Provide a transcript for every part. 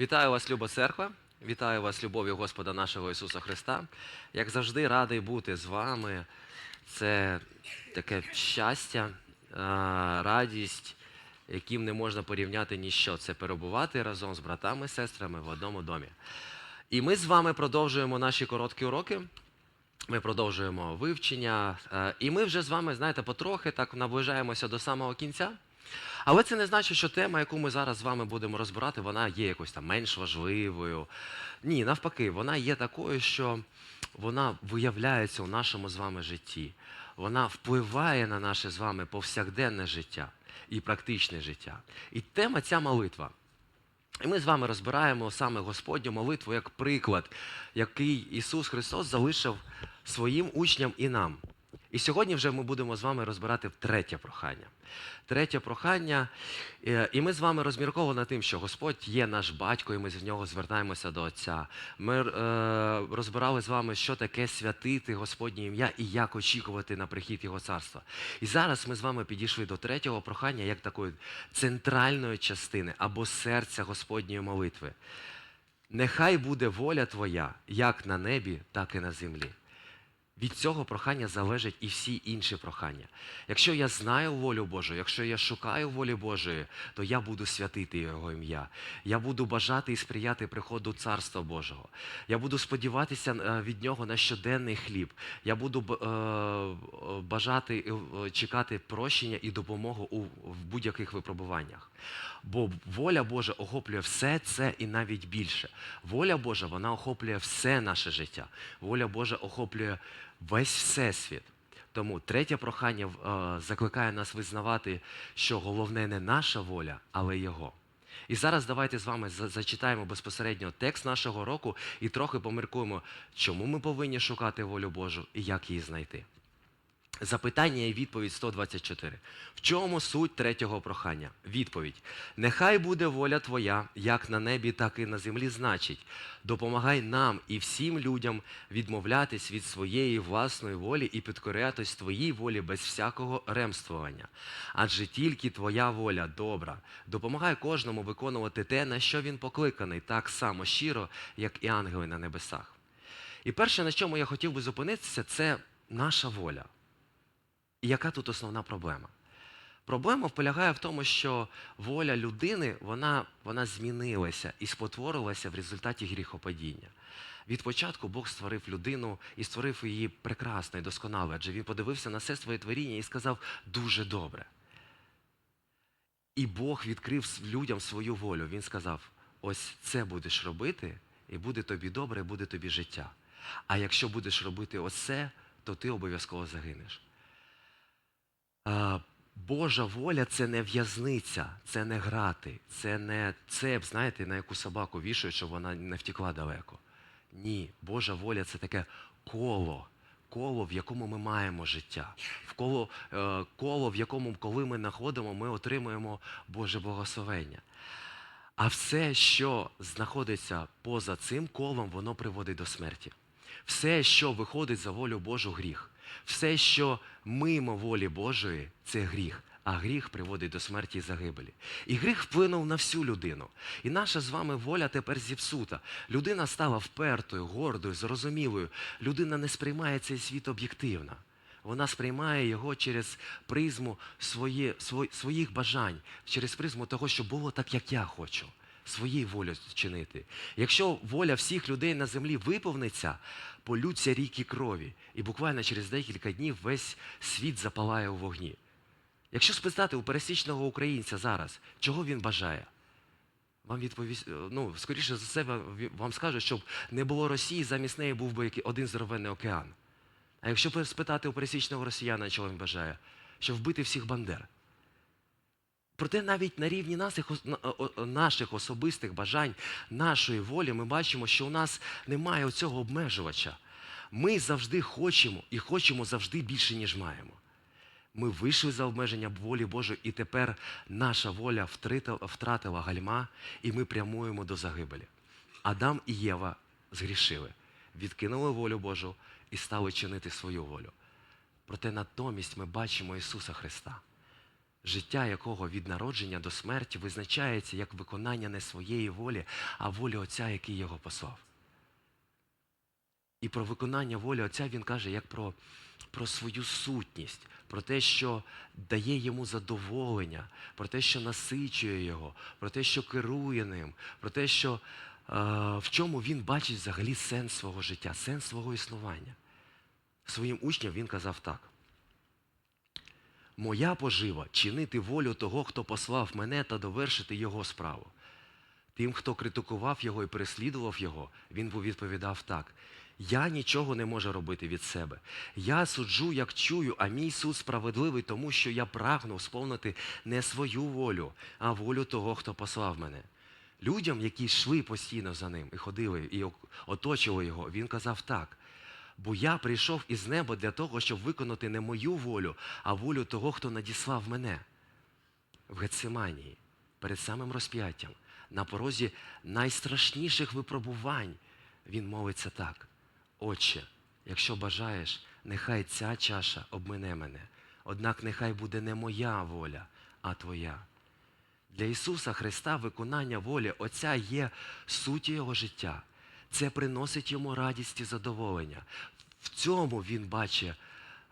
Вітаю вас, Люба Церква. Вітаю вас, любов'ю Господа нашого Ісуса Христа. Як завжди, радий бути з вами. Це таке щастя, радість, яким не можна порівняти ніщо. Це перебувати разом з братами і сестрами в одному домі. І ми з вами продовжуємо наші короткі уроки. Ми продовжуємо вивчення, і ми вже з вами, знаєте, потрохи так наближаємося до самого кінця. Але це не значить, що тема, яку ми зараз з вами будемо розбирати, вона є якось там менш важливою. Ні, навпаки, вона є такою, що вона виявляється у нашому з вами житті. Вона впливає на наше з вами повсякденне життя і практичне життя. І тема ця молитва. І ми з вами розбираємо саме Господню молитву як приклад, який Ісус Христос залишив своїм учням і нам. І сьогодні вже ми будемо з вами розбирати третє прохання. Третє прохання, е, і ми з вами розмірковували над тим, що Господь є наш батько, і ми з нього звертаємося до Отця. Ми е, розбирали з вами, що таке святити Господнє ім'я і як очікувати на прихід Його царства. І зараз ми з вами підійшли до третього прохання, як такої центральної частини або серця Господньої молитви. Нехай буде воля Твоя як на небі, так і на землі. Від цього прохання залежать і всі інші прохання. Якщо я знаю волю Божу, якщо я шукаю волі Божої, то я буду святити Його ім'я. Я буду бажати і сприяти приходу Царства Божого. Я буду сподіватися е, від Нього на щоденний хліб. Я буду е, бажати е, чекати прощення і допомогу у будь-яких випробуваннях. Бо воля Божа охоплює все це і навіть більше. Воля Божа вона охоплює все наше життя. Воля Божа охоплює весь всесвіт. Тому третє прохання е, закликає нас визнавати, що головне не наша воля, але Його. І зараз давайте з вами зачитаємо безпосередньо текст нашого року і трохи поміркуємо, чому ми повинні шукати волю Божу і як її знайти. Запитання і відповідь 124. В чому суть третього прохання? Відповідь. Нехай буде воля Твоя, як на небі, так і на землі, значить, допомагай нам і всім людям відмовлятись від своєї власної волі і підкорятись Твоїй волі без всякого ремствування. Адже тільки Твоя воля добра. Допомагай кожному виконувати те, на що він покликаний, так само щиро, як і ангели на небесах. І перше, на чому я хотів би зупинитися, це наша воля. І яка тут основна проблема? Проблема полягає в тому, що воля людини вона, вона змінилася і спотворилася в результаті гріхопадіння. Від початку Бог створив людину і створив її прекрасно і досконало, адже він подивився на все своє творіння і сказав дуже добре. І Бог відкрив людям свою волю. Він сказав: ось це будеш робити, і буде тобі добре, і буде тобі життя. А якщо будеш робити оце, то ти обов'язково загинеш. Божа воля це не в'язниця, це не грати, це не цеп, знаєте, на яку собаку вішають, щоб вона не втекла далеко. Ні, Божа воля це таке коло, коло, в якому ми маємо життя, в коло, е, коло, в якому, коли ми знаходимо, ми отримуємо Боже благословення. А все, що знаходиться поза цим колом, воно приводить до смерті. Все, що виходить за волю Божу, гріх. Все, що мимо волі Божої, це гріх. А гріх приводить до смерті і загибелі. І гріх вплинув на всю людину. І наша з вами воля тепер зіпсута. Людина стала впертою, гордою, зрозумілою. Людина не сприймає цей світ об'єктивно. Вона сприймає його через призму свої, свої, своїх бажань, через призму того, що було так, як я хочу, своєю волю чинити. Якщо воля всіх людей на землі виповниться, полються ріки крові, і буквально через декілька днів весь світ запалає у вогні. Якщо спитати у пересічного українця зараз, чого він бажає? Вам відповість, ну, скоріше за себе, вам скажуть, щоб не було Росії, замість неї був би один здоровенний океан. А якщо спитати у пересічного росіяна, чого він бажає, щоб вбити всіх бандер. Проте навіть на рівні наших, наших особистих бажань, нашої волі, ми бачимо, що у нас немає оцього обмежувача. Ми завжди хочемо і хочемо завжди більше, ніж маємо. Ми вийшли за обмеження волі Божої, і тепер наша воля втратила гальма, і ми прямуємо до загибелі. Адам і Єва згрішили, відкинули волю Божу і стали чинити свою волю. Проте натомість ми бачимо Ісуса Христа. Життя якого від народження до смерті визначається як виконання не своєї волі, а волі Отця, який його послав. І про виконання волі Отця він каже як про, про свою сутність, про те, що дає йому задоволення, про те, що насичує його, про те, що керує ним, про те, що, е, в чому він бачить взагалі сенс свого життя, сенс свого існування. Своїм учням він казав так. Моя пожива чинити волю того, хто послав мене та довершити його справу. Тим, хто критикував його і переслідував його, він відповідав так: Я нічого не можу робити від себе. Я суджу, як чую, а мій суд справедливий, тому що я прагну сповнити не свою волю, а волю того, хто послав мене. Людям, які йшли постійно за ним і ходили, і оточували його, він казав так. Бо я прийшов із неба для того, щоб виконати не мою волю, а волю того, хто надіслав мене. В Гециманії, перед самим розп'яттям, на порозі найстрашніших випробувань, він мовиться так: Отче, якщо бажаєш, нехай ця чаша обмине мене, однак нехай буде не моя воля, а твоя. Для Ісуса Христа виконання волі Отця є суттю Його життя. Це приносить йому радість і задоволення. В цьому він бачить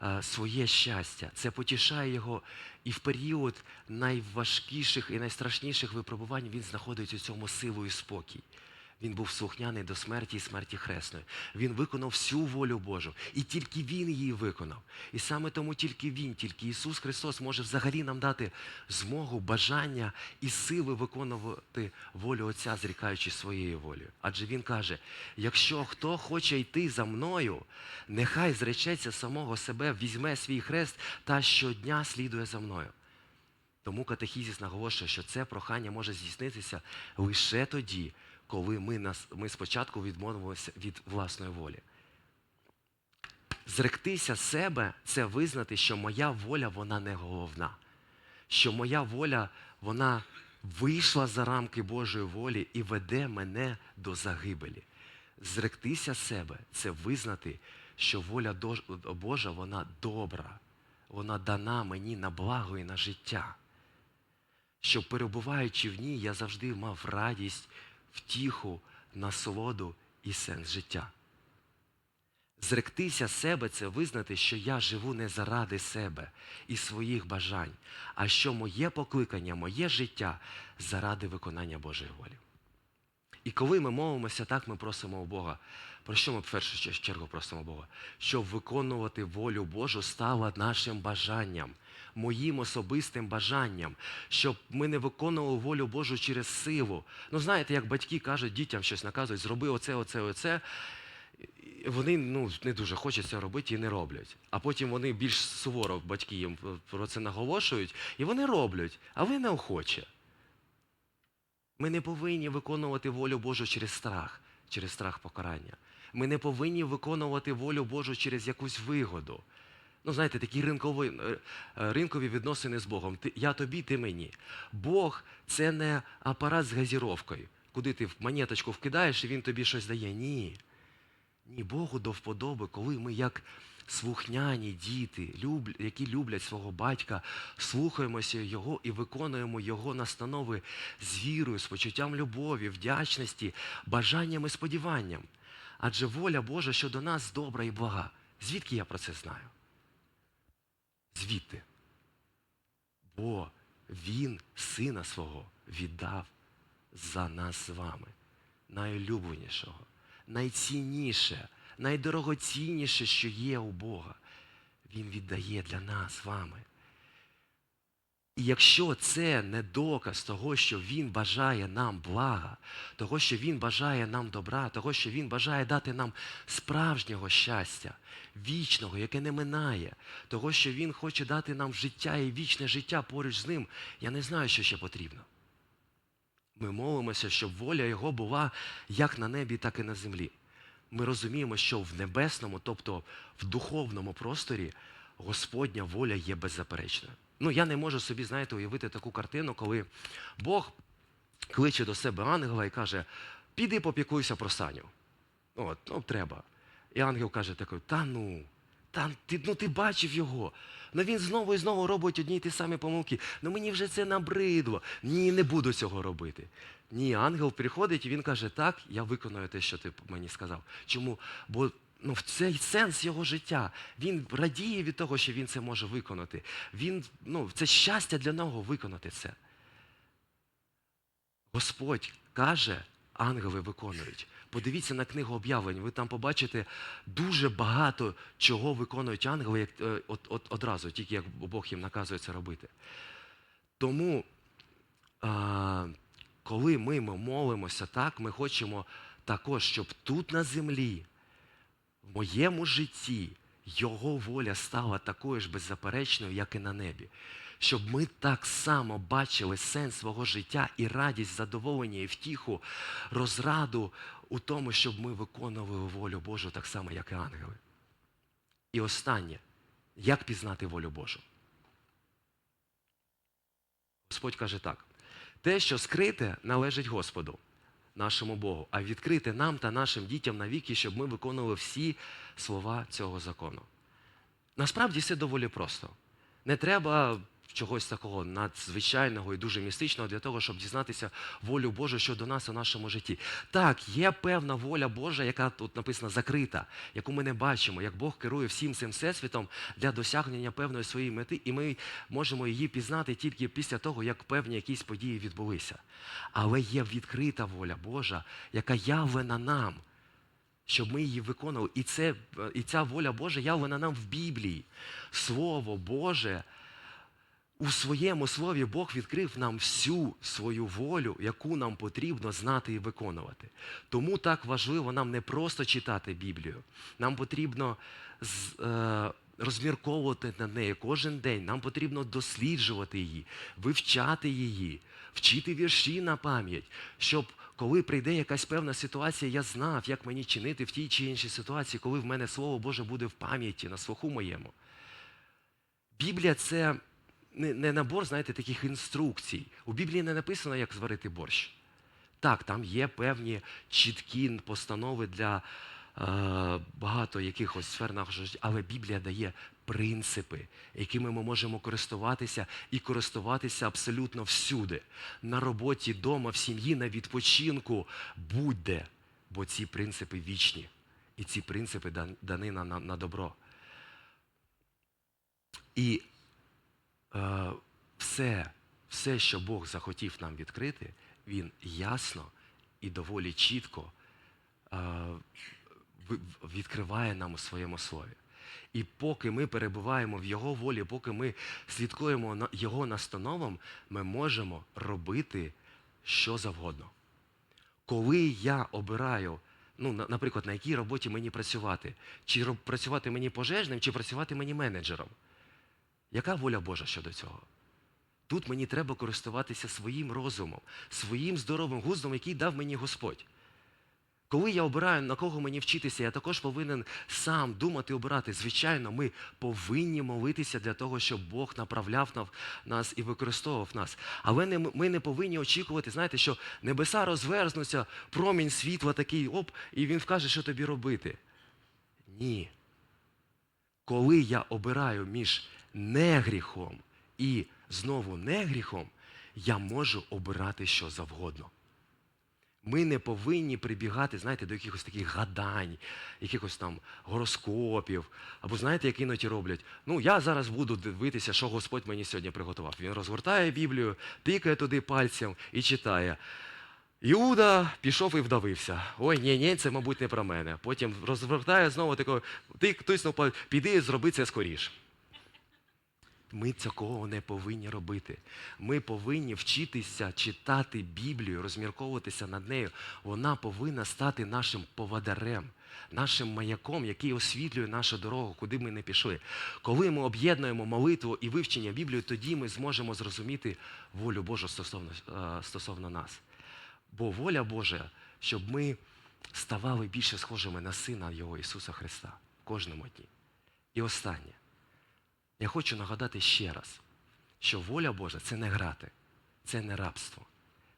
е, своє щастя. Це потішає його. І в період найважкіших і найстрашніших випробувань він знаходить у цьому силу і спокій. Він був слухняний до смерті і смерті хресної. Він виконав всю волю Божу. І тільки Він її виконав. І саме тому тільки Він, тільки Ісус Христос може взагалі нам дати змогу, бажання і сили виконувати волю Отця, зрікаючи своєю волею. Адже Він каже: якщо хто хоче йти за мною, нехай зречеться самого себе, візьме свій хрест та щодня слідує за мною. Тому катехізіс наголошує, що це прохання може здійснитися лише тоді, коли ми, нас, ми спочатку відмовимося від власної волі. Зректися себе це визнати, що моя воля вона не головна, що моя воля вона вийшла за рамки Божої волі і веде мене до загибелі. Зректися себе це визнати, що воля Божа вона добра, вона дана мені на благо і на життя. Щоб перебуваючи в ній, я завжди мав радість, втіху, насолоду і сенс життя. Зректися себе це визнати, що я живу не заради себе і своїх бажань, а що моє покликання, моє життя заради виконання Божої волі. І коли ми молимося так, ми просимо у Бога. Про що ми в першу чергу просимо Бога? Щоб виконувати волю Божу стало нашим бажанням, моїм особистим бажанням, щоб ми не виконували волю Божу через силу. Ну, знаєте, як батьки кажуть дітям щось наказують, зроби оце, оце, оце. Вони ну, не дуже хочуть це робити і не роблять. А потім вони більш суворо, батьки їм про це наголошують, і вони роблять, а ви неохоче. Ми не повинні виконувати волю Божу через страх, через страх покарання. Ми не повинні виконувати волю Божу через якусь вигоду. Ну, знаєте, такі ринкові, е, е, ринкові відносини з Богом. Я тобі, ти мені. Бог це не апарат з газіровкою, куди ти монеточку вкидаєш і він тобі щось дає. Ні. Ні, Богу до вподоби, коли ми як слухняні діти, які люблять свого батька, слухаємося Його і виконуємо Його настанови з вірою, з почуттям любові, вдячності, бажанням і сподіванням. Адже воля Божа щодо нас добра і блага. Звідки я про це знаю? Звідти. Бо Він сина свого віддав за нас з вами, найулюбленішого найцінніше, найдорогоцінніше, що є у Бога, Він віддає для нас з вами. І якщо це не доказ того, що Він бажає нам блага, того, що Він бажає нам добра, того, що Він бажає дати нам справжнього щастя, вічного, яке не минає, того, що Він хоче дати нам життя і вічне життя поруч з ним, я не знаю, що ще потрібно. Ми молимося, щоб воля Його була як на небі, так і на землі. Ми розуміємо, що в небесному, тобто в духовному просторі, Господня воля є беззаперечною. Ну, я не можу собі, знаєте, уявити таку картину, коли Бог кличе до себе ангела і каже: піди попікуйся про Саню. От, ну, треба. І ангел каже такий, та ну, та, ти, ну, ти бачив його. Ну він знову і знову робить одні й ті самі помилки. Ну мені вже це набридло. Ні, не буду цього робити. Ні, ангел приходить і він каже: Так, я виконую те, що ти мені сказав. Чому? Бо ну, в цей сенс його життя. Він радіє від того, що він це може виконати. Він, ну, це щастя для нього виконати це. Господь каже, ангели виконують. Подивіться на книгу об'явлень, ви там побачите дуже багато чого виконують ангели як, е, от, от, одразу, тільки як Бог їм наказує це робити. Тому, а, коли ми молимося так, ми хочемо також, щоб тут на землі, в моєму житті, Його воля стала такою ж беззаперечною, як і на небі. Щоб ми так само бачили сенс свого життя і радість, задоволення і втіху, розраду у тому, щоб ми виконували волю Божу так само, як і ангели. І останнє, як пізнати волю Божу? Господь каже так: те, що скрите, належить Господу, нашому Богу, а відкрити нам та нашим дітям навіки, щоб ми виконували всі слова цього закону. Насправді все доволі просто. Не треба чогось такого надзвичайного і дуже містичного для того, щоб дізнатися волю Божу щодо нас у нашому житті. Так, є певна воля Божа, яка тут написана закрита, яку ми не бачимо, як Бог керує всім цим всесвітом для досягнення певної своєї мети, і ми можемо її пізнати тільки після того, як певні якісь події відбулися. Але є відкрита воля Божа, яка явлена нам. Щоб ми її виконували. І, це, і ця воля Божа явлена нам в Біблії. Слово Боже у своєму слові Бог відкрив нам всю свою волю, яку нам потрібно знати і виконувати. Тому так важливо нам не просто читати Біблію. Нам потрібно е, розмірковувати над нею кожен день. Нам потрібно досліджувати її, вивчати її, вчити вірші на пам'ять, щоб коли прийде якась певна ситуація, я знав, як мені чинити в тій чи іншій ситуації, коли в мене Слово Боже буде в пам'яті, на слуху моєму. Біблія це не, не набор, знаєте, таких інструкцій. У Біблії не написано, як зварити борщ. Так, там є певні чіткі постанови для е, багато якихось сфер нашого життя, але Біблія дає принципи, якими ми можемо користуватися і користуватися абсолютно всюди. На роботі, вдома, в сім'ї, на відпочинку, будь-де. Бо ці принципи вічні. І ці принципи дан- дані на, на, на добро. І все, все, що Бог захотів нам відкрити, Він ясно і доволі чітко е, відкриває нам у своєму слові. І поки ми перебуваємо в Його волі, поки ми слідкуємо Його настановам, ми можемо робити що завгодно. Коли я обираю, ну, наприклад, на якій роботі мені працювати, чи працювати мені пожежним, чи працювати мені менеджером, яка воля Божа щодо цього? Тут мені треба користуватися своїм розумом, своїм здоровим гуздом, який дав мені Господь. Коли я обираю, на кого мені вчитися, я також повинен сам думати, обирати. Звичайно, ми повинні молитися для того, щоб Бог направляв нас і використовував нас. Але ми не повинні очікувати, знаєте, що небеса розверзнуться, промінь світла такий, оп, і він вкаже, що тобі робити. Ні. Коли я обираю між негріхом і знову негріхом, я можу обирати що завгодно. Ми не повинні прибігати, знаєте, до якихось таких гадань, якихось там гороскопів. Або знаєте, як іноді роблять. Ну, я зараз буду дивитися, що Господь мені сьогодні приготував. Він розгортає Біблію, тикає туди пальцем і читає. Іуда пішов і вдавився. Ой, ні, ні, це, мабуть, не про мене. Потім розвертає знову такого, ти хтось піди зроби це скоріш. Ми такого не повинні робити. Ми повинні вчитися читати Біблію, розмірковуватися над нею. Вона повинна стати нашим поводарем, нашим маяком, який освітлює нашу дорогу, куди ми не пішли. Коли ми об'єднуємо молитву і вивчення Біблії, тоді ми зможемо зрозуміти волю Божу стосовно, е, стосовно нас. Бо воля Божа, щоб ми ставали більше схожими на Сина Його Ісуса Христа в кожному дні. І останнє. Я хочу нагадати ще раз, що воля Божа це не грати, це не рабство,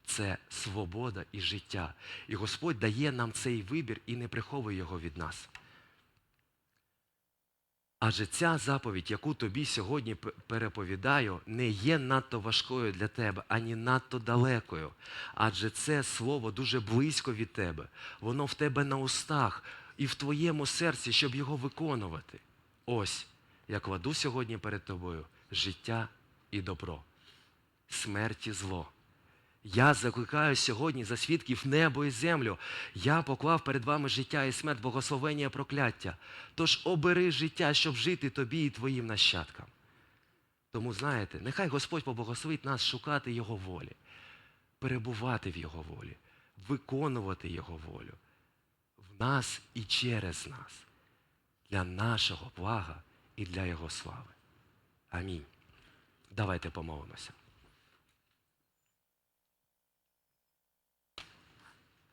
це свобода і життя. І Господь дає нам цей вибір і не приховує його від нас. Адже ця заповідь, яку тобі сьогодні переповідаю, не є надто важкою для тебе, ані надто далекою. Адже це слово дуже близько від тебе. Воно в тебе на устах і в твоєму серці, щоб його виконувати. Ось я кладу сьогодні перед тобою життя і добро, смерть і зло. Я закликаю сьогодні за свідків небо і землю. Я поклав перед вами життя і смерть, благословення і прокляття. Тож обери життя, щоб жити тобі і твоїм нащадкам. Тому знаєте, нехай Господь поблагословить нас шукати Його волі, перебувати в Його волі, виконувати Його волю в нас і через нас, для нашого блага і для Його слави. Амінь. Давайте помолимося.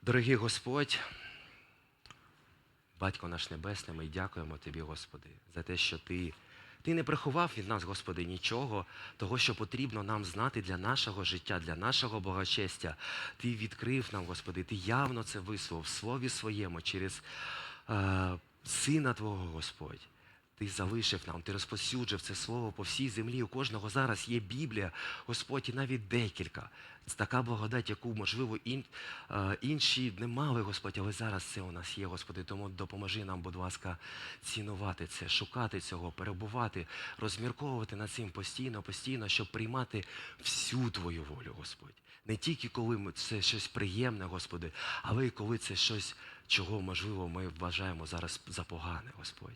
Дорогий Господь, Батько наш Небесний, ми дякуємо Тобі, Господи, за те, що Ти, Ти не приховав від нас, Господи, нічого, того, що потрібно нам знати для нашого життя, для нашого благочестя. Ти відкрив нам, Господи, Ти явно це висловив в Слові Своєму через е, Сина Твого, Господь. Ти залишив нам, ти розпосюджив це слово по всій землі. У кожного зараз є Біблія, Господь, і навіть декілька. Це така благодать, яку, можливо, е, інші не мали, Господь, але зараз це у нас є, Господи. Тому допоможи нам, будь ласка, цінувати це, шукати цього, перебувати, розмірковувати над цим постійно, постійно, щоб приймати всю Твою волю, Господь. Не тільки коли це щось приємне, Господи, але й коли це щось, чого, можливо, ми вважаємо зараз за погане, Господь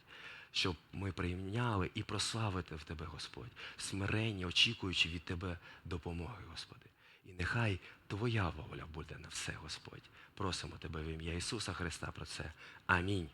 щоб ми прийняли і прославити в Тебе, Господь, смирення, очікуючи від Тебе допомоги, Господи. І нехай Твоя воля буде на все, Господь. Просимо Тебе в ім'я Ісуса Христа про це. Амінь.